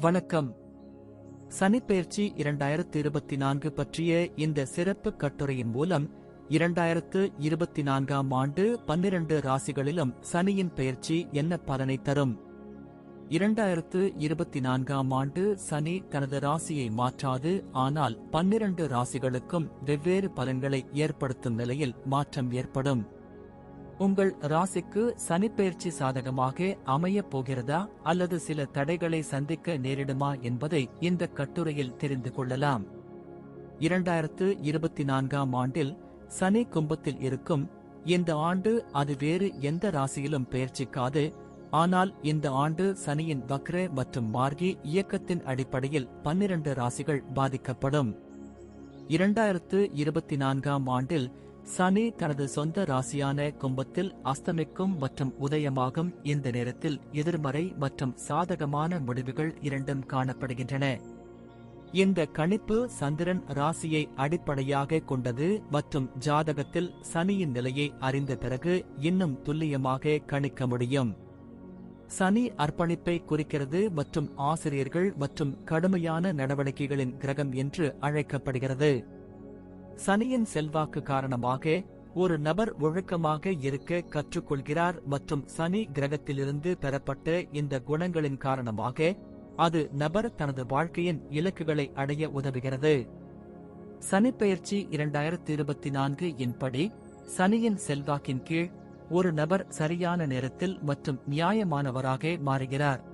வணக்கம். சனிப்பெயர்ச்சி இரண்டாயிரத்து இருபத்தி நான்கு பற்றிய இந்த சிறப்பு கட்டுரையின் மூலம் இரண்டாயிரத்து இருபத்தி நான்காம் ஆண்டு பன்னிரண்டு ராசிகளிலும் சனியின் பெயர்ச்சி என்ன பலனை தரும்? இரண்டாயிரத்து இருபத்தி நான்காம் ஆண்டு சனி தனது ராசியை மாற்றாது ஆனால் பன்னிரண்டு ராசிகளுக்கும் வெவ்வேறு பலன்களை ஏற்படுத்தும் நிலையில் மாற்றம் ஏற்படும். உங்கள் ராசிக்கு சனிப்பெயர்ச்சி சாதகமாக அமையப் போகிறதா அல்லது சில தடைகளை சந்திக்க நேரிடுமா என்பதை இந்த கட்டுரையில் தெரிந்து கொள்ளலாம். இரண்டாயிரத்து இருபத்தி நான்காம் ஆண்டில் சனி கும்பத்தில் இருக்கும் இந்த ஆண்டு அது வேறு எந்த ராசியிலும் பெயர்ச்சிக்காது. ஆனால் இந்த ஆண்டு சனியின் வக்ர மற்றும் மார்கி இயக்கத்தின் அடிப்படையில் பன்னிரண்டு ராசிகள் பாதிக்கப்படும். இரண்டாயிரத்து இருபத்தி நான்காம் ஆண்டில் சனி தனது சொந்த ராசியான கும்பத்தில் அஸ்தமிக்கும் மற்றும் உதயமாகும் இந்த நேரத்தில் எதிர்மறை மற்றும் சாதகமான முடிவுகள் இரண்டும் காணப்படுகின்றன. இந்த கணிப்பு சந்திரன் ராசியை அடிப்படையாக கொண்டது மற்றும் ஜாதகத்தில் சனியின் நிலையை அறிந்த பிறகு இன்னும் துல்லியமாக கணிக்க முடியும். சனி அர்ப்பணிப்பை குறிக்கிறது மற்றும் ஆசிரியர்கள் மற்றும் கடுமையான நடவடிக்கைகளின் கிரகம் என்று அழைக்கப்படுகிறது. சனியின் செல்வாக்கு காரணமாக ஒரு நபர் ஒழுக்கமாக இருக்க கற்றுக்கொள்கிறார் மற்றும் சனி கிரகத்திலிருந்து பெறப்பட்ட இந்த குணங்களின் காரணமாக அது நபர் தனது வாழ்க்கையின் இலக்குகளை அடைய உதவுகிறது. சனிப்பெயர்ச்சி இரண்டாயிரத்தி இருபத்தி நான்கு இன்படி சனியின் செல்வாக்கின் கீழ் ஒரு நபர் சரியான நேரத்தில் மற்றும் நியாயமானவராக மாறுகிறார்.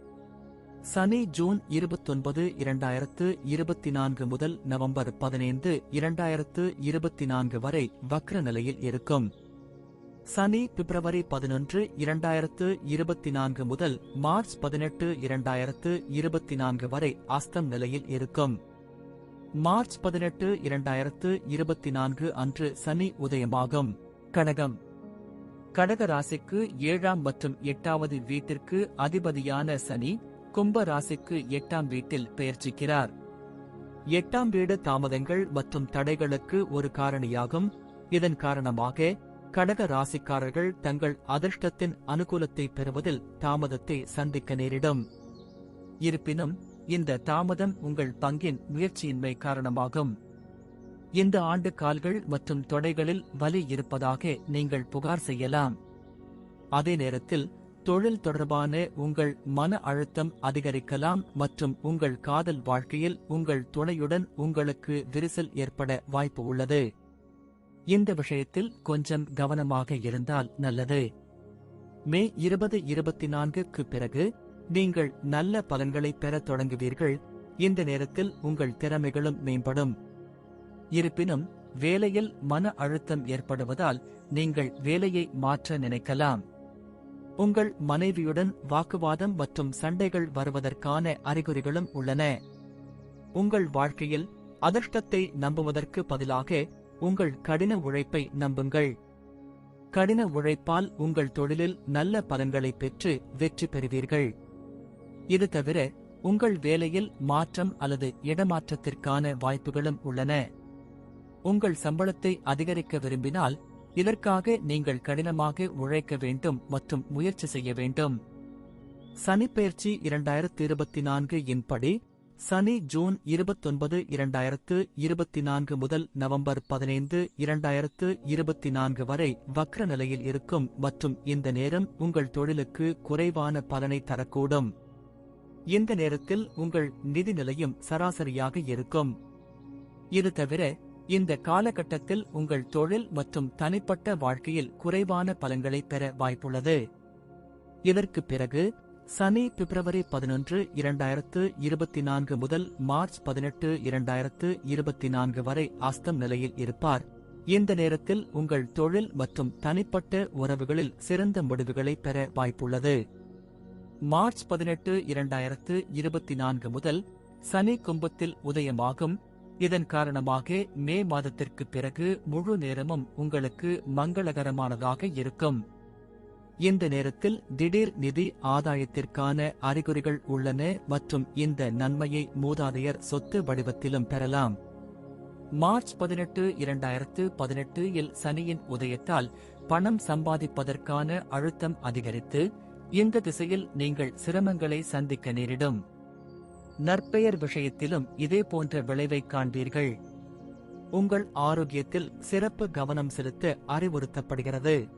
சனி ஜூன் இருபத்தொன்பது இரண்டாயிரத்து இருபத்தி நான்கு முதல் நவம்பர் பதினைந்து இரண்டாயிரத்து இருபத்தி நான்கு வரை வக்ர நிலையில் இருக்கும். சனி பிப்ரவரி பதினொன்று இரண்டாயிரத்து இருபத்தி நான்கு முதல் மார்ச் பதினெட்டு இரண்டாயிரத்து இருபத்தி நான்கு வரை அஸ்தம் நிலையில் இருக்கும். மார்ச் பதினெட்டு இரண்டாயிரத்து இருபத்தி நான்கு அன்று சனி உதயமாகும். கடகம். கடக ராசிக்கு ஏழாம் மற்றும் எட்டாவது வீட்டிற்கு அதிபதியான சனி கும்ப ராசிக்கு எட்டாம் வீட்டில் பெயர்ச்சிக்கிறார். எட்டாம் வீடு தாமதங்கள் மற்றும் தடைகளுக்கு ஒரு காரணியாகும். இதன் காரணமாக கடக ராசிக்காரர்கள் தங்கள் அதிர்ஷ்டத்தின் அனுகூலத்தை பெறுவதில் தாமதத்தை சந்திக்க நேரிடும். இருப்பினும் இந்த தாமதம் உங்கள் பங்கின் முயற்சியின்மை காரணமாகும். இந்த ஆண்டு கால்கள் மற்றும் தொடைகளில் வலி இருப்பதாக நீங்கள் புகார் செய்யலாம். அதே நேரத்தில் தொழில் தொடர்பான உங்கள் மன அழுத்தம் அதிகரிக்கலாம் மற்றும் உங்கள் காதல் வாழ்க்கையில் உங்கள் துணையுடன் உங்களுக்கு விரிசல் ஏற்பட வாய்ப்பு உள்ளது. இந்த விஷயத்தில் கொஞ்சம் கவனமாக இருந்தால் நல்லது. மே இருபது இருபத்தி நான்குக்கு பிறகு நீங்கள் நல்ல பலன்களை பெறத் தொடங்குவீர்கள். இந்த நேரத்தில் உங்கள் திறமைகளும் மேம்படும். இருப்பினும் வேலையில் மன அழுத்தம் ஏற்படுவதால் நீங்கள் வேலையை மாற்ற நினைக்கலாம். உங்கள் மனைவியுடன் வாக்குவாதம் மற்றும் சண்டைகள் வருவதற்கான அறிகுறிகளும் உள்ளன. உங்கள் வாழ்க்கையில் அதிர்ஷ்டத்தை நம்புவதற்கு பதிலாக உங்கள் கடின உழைப்பை நம்புங்கள். கடின உழைப்பால் உங்கள் தொழிலில் நல்ல பலன்களை பெற்று வெற்றி பெறுவீர்கள். இது தவிர உங்கள் வேலையில் மாற்றம் அல்லது இடமாற்றத்திற்கான வாய்ப்புகளும் உள்ளன. உங்கள் சம்பளத்தை அதிகரிக்க விரும்பினால் இதற்காக நீங்கள் கடினமாக உழைக்க வேண்டும் மற்றும் முயற்சி செய்ய வேண்டும். சனிப்பெயர்ச்சி இரண்டாயிரத்து இருபத்தி நான்கு இன்படி சனி ஜூன் இருபத்தொன்பது இரண்டாயிரத்து இருபத்தி நான்கு முதல் நவம்பர் பதினைந்து இரண்டாயிரத்து இருபத்தி நான்கு வரை வக்ர நிலையில் இருக்கும் மற்றும் இந்த நேரம் உங்கள் தொழிலுக்கு குறைவான பலனை தரக்கூடும். இந்த நேரத்தில் உங்கள் நிதி நிலையும் சராசரியாக இருக்கும். இது தவிர இந்த காலகட்டத்தில் உங்கள் தொழில் மற்றும் தனிப்பட்ட வாழ்க்கையில் குறைவான பலன்களை பெற வாய்ப்புள்ளது. இதற்கு பிறகு சனி பிப்ரவரி பதினொன்று இரண்டாயிரத்து இருபத்தி நான்கு முதல் மார்ச் பதினெட்டு இரண்டாயிரத்து இருபத்தி நான்கு வரை அஸ்தம் நிலையில் இருப்பார். இந்த நேரத்தில் உங்கள் தொழில் மற்றும் தனிப்பட்ட உறவுகளில் சிறந்த முடிவுகளை பெற வாய்ப்புள்ளது. மார்ச் பதினெட்டு இரண்டாயிரத்து இருபத்தி நான்கு முதல் சனி கும்பத்தில் உதயமாகும் இதன் காரணமாக மே மாதத்திற்கு பிறகு முழு நேரமும் உங்களுக்கு மங்களகரமானதாக இருக்கும். இந்த நேரத்தில் திடீர் நிதி ஆதாயத்திற்கான அறிகுறிகள் உள்ளன மற்றும் இந்த நன்மையை மூதாதையர் சொத்து வடிவத்திலும் பெறலாம். மார்ச் பதினெட்டு இரண்டாயிரத்து பதினெட்டு இல் சனியின் உதயத்தால் பணம் சம்பாதிப்பதற்கான அழுத்தம் அதிகரித்து இந்த திசையில் நீங்கள் சிரமங்களை சந்திக்க நேரிடும். நற்பெயர் விஷயத்திலும் இதே போன்ற விளைவை காண்பீர்கள். உங்கள் ஆரோக்கியத்தில் சிறப்பு கவனம் செலுத்த அறிவுறுத்தப்படுகிறது.